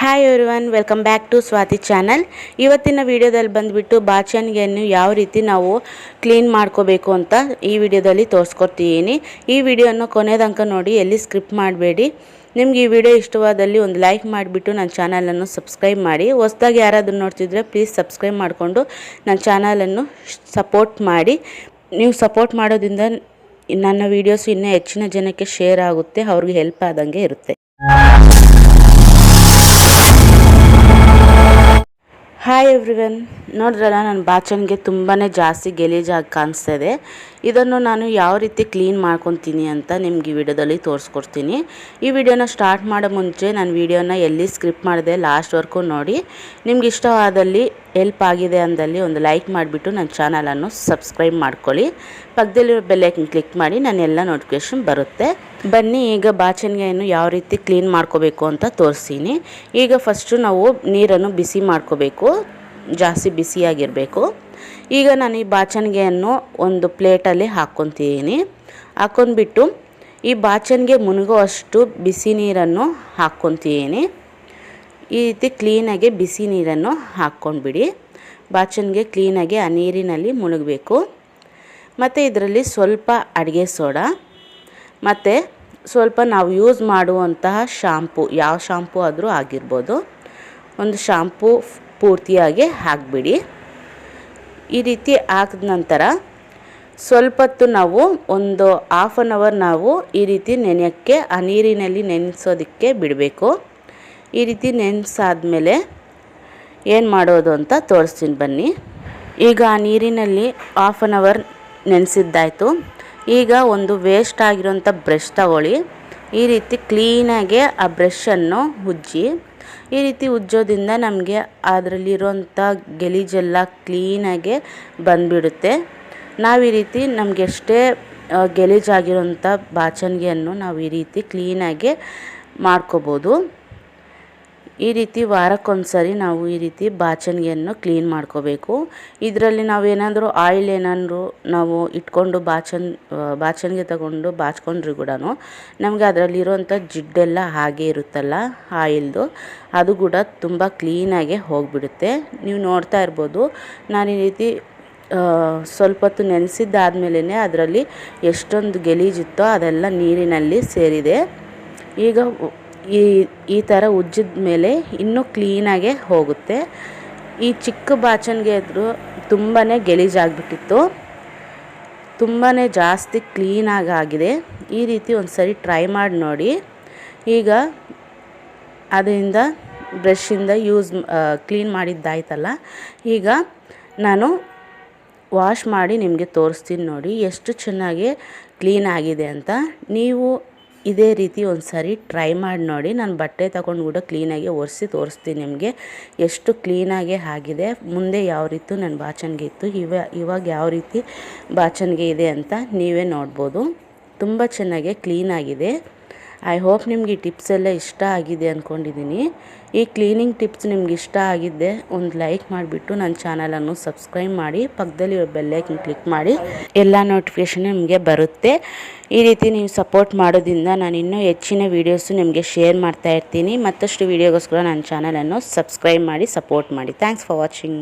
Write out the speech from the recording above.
Hi everyone welcome back to Swathi channel ಇವತ್ತಿನ ವಿಡಿಯೋದಲ್ಲಿ ಬಂದುಬಿಟ್ಟು ಬಾಚಣಿಗೆಯನ್ನು ಯಾವ ರೀತಿ ನಾವು ಕ್ಲೀನ್ ಮಾಡ್ಕೋಬೇಕು ಅಂತ ಈ ವಿಡಿಯೋದಲ್ಲಿ ತೋರಿಸ್ಕೊಡ್ತೀನಿ ಈ ವಿಡಿಯೋನ ಕೊನೆದಂಕ ನೋಡಿ, ಎಲ್ಲಿ ಸ್ಕ್ರಿಪ್ಟ್ ಮಾಡಬೇಡಿ. ನಿಮ್ಗೆ ಈ ವಿಡಿಯೋ ಇಷ್ಟವಾದಲ್ಲಿ ಒಂದು ಲೈಕ್ ಮಾಡಿಬಿಟ್ಟು ನನ್ನ ಚಾನಲನ್ನು ಸಬ್ಸ್ಕ್ರೈಬ್ ಮಾಡಿ. ಹೊಸ್ದಾಗಿ ಯಾರಾದರೂ ನೋಡ್ತಿದ್ರೆ ಪ್ಲೀಸ್ ಸಬ್ಸ್ಕ್ರೈಬ್ ಮಾಡಿಕೊಂಡು ನನ್ನ ಚಾನಲನ್ನು ಸಪೋರ್ಟ್ ಮಾಡಿ. ನೀವು ಸಪೋರ್ಟ್ ಮಾಡೋದ್ರಿಂದ ನನ್ನ ವೀಡಿಯೋಸ್ ಇನ್ನೂ ಹೆಚ್ಚಿನ ಜನಕ್ಕೆ ಶೇರ್ ಆಗುತ್ತೆ, ಅವ್ರಿಗೆ ಹೆಲ್ಪ್ ಆದಂಗೆ ಇರುತ್ತೆ. ಹಾಯ್ ಎವ್ರಿವನ್ ನೋಡಿದ್ರಲ್ಲ ನನ್ನ ಬಾಚಣಿಗೆ ತುಂಬಾ ಜಾಸ್ತಿ ಗಲೀಜಾಗಿ ಕಾಣಿಸ್ತಾ ಇದೆ ಇದನ್ನು ನಾನು ಯಾವ ರೀತಿ ಕ್ಲೀನ್ ಮಾಡ್ಕೊತೀನಿ ಅಂತ ನಿಮ್ಗೆ ಈ ವಿಡಿಯೋದಲ್ಲಿ ತೋರಿಸ್ಕೊಡ್ತೀನಿ. ಈ ವಿಡಿಯೋನ ಸ್ಟಾರ್ಟ್ ಮಾಡೋ ಮುಂಚೆ ನಾನು ವಿಡಿಯೋನ ಎಲ್ಲಿ ಸ್ಕ್ರಿಪ್ಟ್ ಮಾಡಿದೆ ಲಾಸ್ಟ್ವರೆಗೂ ನೋಡಿ. ನಿಮ್ಗೆ ಇಷ್ಟವಾದಲ್ಲಿ ಹೆಲ್ಪ್ ಆಗಿದೆ ಅಂದಲ್ಲಿ ಒಂದು ಲೈಕ್ ಮಾಡಿಬಿಟ್ಟು ನನ್ನ ಚಾನಲನ್ನು ಸಬ್ಸ್ಕ್ರೈಬ್ ಮಾಡ್ಕೊಳ್ಳಿ. ಪಕ್ಕದಲ್ಲಿರೋ ಬೆಲ್ಲೈಕನ್ ಕ್ಲಿಕ್ ಮಾಡಿ ನಾನು ಎಲ್ಲ ನೋಟಿಫಿಕೇಷನ್ ಬರುತ್ತೆ. ಬನ್ನಿ, ಈಗ ಬಾಚಣಿಗೆಯನ್ನು ಯಾವ ರೀತಿ ಕ್ಲೀನ್ ಮಾಡ್ಕೋಬೇಕು ಅಂತ ತೋರಿಸ್ತೀನಿ. ಈಗ ಫಸ್ಟು ನಾವು ನೀರನ್ನು ಬಿಸಿ ಮಾಡ್ಕೋಬೇಕು. ಜಾಸ್ತಿ ಬಿಸಿಯಾಗಿರಬೇಕು ಈಗ ನಾನು ಈ ಬಾಚಣಿಗೆಯನ್ನು ಒಂದು ಪ್ಲೇಟಲ್ಲಿ ಹಾಕ್ಕೊತೀನಿ. ಹಾಕ್ಕೊಂಡ್ಬಿಟ್ಟು ಈ ಬಾಚಣಿಗೆ ಮುಳುಗುವಷ್ಟು ಬಿಸಿ ನೀರನ್ನು ಹಾಕ್ಕೊತಿದ್ದೀನಿ ಈ ರೀತಿ ಕ್ಲೀನಾಗಿ ಬಿಸಿ ನೀರನ್ನು ಹಾಕ್ಕೊಂಡ್ಬಿಡಿ. ಬಾಚಣಿಗೆ ಕ್ಲೀನಾಗಿ ಆ ನೀರಿನಲ್ಲಿ ಮುಳುಗಬೇಕು. ಮತ್ತು ಇದರಲ್ಲಿ ಸ್ವಲ್ಪ ಅಡುಗೆ ಸೋಡಾ. ಮತ್ತು ಸ್ವಲ್ಪ ನಾವು ಯೂಸ್ ಮಾಡುವಂತಹ ಶಾಂಪು, ಯಾವ ಶಾಂಪು ಆದರೂ ಆಗಿರ್ಬೋದು. ಒಂದು ಶಾಂಪು ಪೂರ್ತಿಯಾಗಿ ಹಾಕಿಬಿಡಿ. ಈ ರೀತಿ ಹಾಕಿದ ನಂತರ ಸ್ವಲ್ಪ ಹೊತ್ತು ನಾವು ಒಂದು ಹಾಫ್ ಆನ್ ಅವರ್ ನಾವು ಈ ರೀತಿ ನೆನೆಯೋಕ್ಕೆ, ಆ ನೀರಿನಲ್ಲಿ ನೆನೆಸೋದಕ್ಕೆ ಬಿಡಬೇಕು. ಈ ರೀತಿ ನೆನೆಸಾದ್ಮೇಲೆ ಏನು ಮಾಡೋದು ಅಂತ ತೋರಿಸ್ತೀನಿ ಬನ್ನಿ. ಈಗ ಆ ನೀರಿನಲ್ಲಿ ಹಾಫ್ ಆನ್ ಅವರ್ ನೆನೆಸಿದ್ದಾಯಿತು. ಈಗ ಒಂದು ವೇಸ್ಟ್ ಆಗಿರೋಂಥ ಬ್ರಷ್ ತಗೊಳ್ಳಿ. ಈ ರೀತಿ ಕ್ಲೀನಾಗೆ ಆ ಬ್ರಷನ್ನು ಉಜ್ಜಿ ಈ ರೀತಿ ಉಜ್ಜೋದ್ರಿಂದ ನಮಗೆ ಅದರಲ್ಲಿರೋಂಥ ಗಲೀಜೆಲ್ಲ ಕ್ಲೀನಾಗೆ ಬಂದುಬಿಡುತ್ತೆ. ನಾವು ಈ ರೀತಿ ನಮಗೆ ಎಷ್ಟೇ ಗಲೀಜಾಗಿರೋಂಥ ಬಾಚಣಿಗೆಯನ್ನು ನಾವು ಈ ರೀತಿ ಕ್ಲೀನಾಗೆ ಮಾಡ್ಕೋಬೋದು. ಈ ರೀತಿ ವಾರಕ್ಕೊಂದ್ಸರಿ ನಾವು ಈ ರೀತಿ ಬಾಚಣಿಗೆಯನ್ನು ಕ್ಲೀನ್ ಮಾಡ್ಕೋಬೇಕು. ಇದರಲ್ಲಿ ನಾವು ಏನಾದರೂ ಆಯಿಲ್ ಏನಾದರೂ ನಾವು ಇಟ್ಕೊಂಡು ಬಾಚನ್ ಬಾಚಣಿಗೆ ತಗೊಂಡು ಬಾಚ್ಕೊಂಡ್ರಿ ಕೂಡ ನಮಗೆ ಅದರಲ್ಲಿರುವಂಥ ಜಿಡ್ಡೆಲ್ಲ ಹಾಗೆ ಇರುತ್ತಲ್ಲ ಆಯಿಲ್ದು ಅದು ಕೂಡ ತುಂಬ ಕ್ಲೀನಾಗೆ ಹೋಗಿಬಿಡುತ್ತೆ. ನೀವು ನೋಡ್ತಾ ಇರ್ಬೋದು, ನಾನು ಈ ರೀತಿ ಸ್ವಲ್ಪ ಹೊತ್ತು ನೆನೆಸಿದ್ದಾದ್ಮೇಲೆ ಅದರಲ್ಲಿ ಎಷ್ಟೊಂದು ಗಲೀಜಿತ್ತೋ ಅದೆಲ್ಲ ನೀರಿನಲ್ಲಿ ಸೇರಿದೆ. ಈಗ ಈ ಈ ಥರ ಉಜ್ಜಿದ ಮೇಲೆ ಇನ್ನೂ ಕ್ಲೀನಾಗೆ ಹೋಗುತ್ತೆ. ಈ ಚಿಕ್ಕ ಬಾಚಣಿಗೆ ಇದ್ದರೂ ತುಂಬಾ ಗಲೀಜಾಗ್ಬಿಟ್ಟಿತ್ತು ತುಂಬಾ ಜಾಸ್ತಿ ಕ್ಲೀನಾಗಿ ಆಗಿದೆ ಈ ರೀತಿ ಒಂದು ಸರಿ ಟ್ರೈ ಮಾಡಿ ನೋಡಿ. ಈಗ ಅದರಿಂದ ಬ್ರಷಿಂದ ಯೂಸ್ ಕ್ಲೀನ್ ಮಾಡಿದ್ದಾಯ್ತಲ್ಲ. ಈಗ ನಾನು ವಾಶ್ ಮಾಡಿ ನಿಮಗೆ ತೋರಿಸ್ತೀನಿ ನೋಡಿ. ಎಷ್ಟು ಚೆನ್ನಾಗಿ ಕ್ಲೀನ್ ಆಗಿದೆ ಅಂತ. ನೀವು ಇದೇ ರೀತಿ ಒಂದು ಸಾರಿ ಟ್ರೈ ಮಾಡಿ ನೋಡಿ. ನಾನು ಬಟ್ಟೆ ತಗೊಂಡು ಕೂಡ ಕ್ಲೀನಾಗಿ ಒರೆಸಿ ತೋರಿಸ್ತೀನಿ ನಿಮಗೆ. ಎಷ್ಟು ಕ್ಲೀನಾಗೆ ಆಗಿದೆ, ಮುಂದೆ ಯಾವ ರೀತಿ ನನ್ನ ಬಾಚಣಿಗೆ ಇತ್ತು, ಇವ, ಇವಾಗ ಯಾವ ರೀತಿ ಬಾಚಣಿಗೆ ಇದೆ ಅಂತ ನೀವೇ ನೋಡ್ಬೋದು. ತುಂಬ ಚೆನ್ನಾಗೆ ಕ್ಲೀನಾಗಿದೆ. ಐ ಹೋಪ್ ನಿಮಗೆ ಈ ಟಿಪ್ಸ್ ಎಲ್ಲ ಇಷ್ಟ ಆಗಿದೆ ಅಂದ್ಕೊಂಡಿದ್ದೀನಿ ಈ ಕ್ಲೀನಿಂಗ್ ಟಿಪ್ಸ್ ನಿಮ್ಗೆ ಇಷ್ಟ ಆಗಿದ್ದೆ, ಒಂದು ಲೈಕ್ ಮಾಡಿಬಿಟ್ಟು ನನ್ನ ಚಾನಲನ್ನು ಸಬ್ಸ್ಕ್ರೈಬ್ ಮಾಡಿ ಪಕ್ಕದಲ್ಲಿ ಬೆಲ್ಲೈಕನ್ ಕ್ಲಿಕ್ ಮಾಡಿ, ಎಲ್ಲ ನೋಟಿಫಿಕೇಷನ್ ನಿಮಗೆ ಬರುತ್ತೆ. ಈ ರೀತಿ ನೀವು ಸಪೋರ್ಟ್ ಮಾಡೋದ್ರಿಂದ ನಾನು ಇನ್ನೂ ಹೆಚ್ಚಿನ ವೀಡಿಯೋಸು ನಿಮಗೆ ಶೇರ್ ಮಾಡ್ತಾ ಇರ್ತೀನಿ. ಮತ್ತಷ್ಟು ವೀಡಿಯೋಗೋಸ್ಕರ ನನ್ನ ಚಾನಲನ್ನು ಸಬ್ಸ್ಕ್ರೈಬ್ ಮಾಡಿ ಸಪೋರ್ಟ್ ಮಾಡಿ. Thanks for watching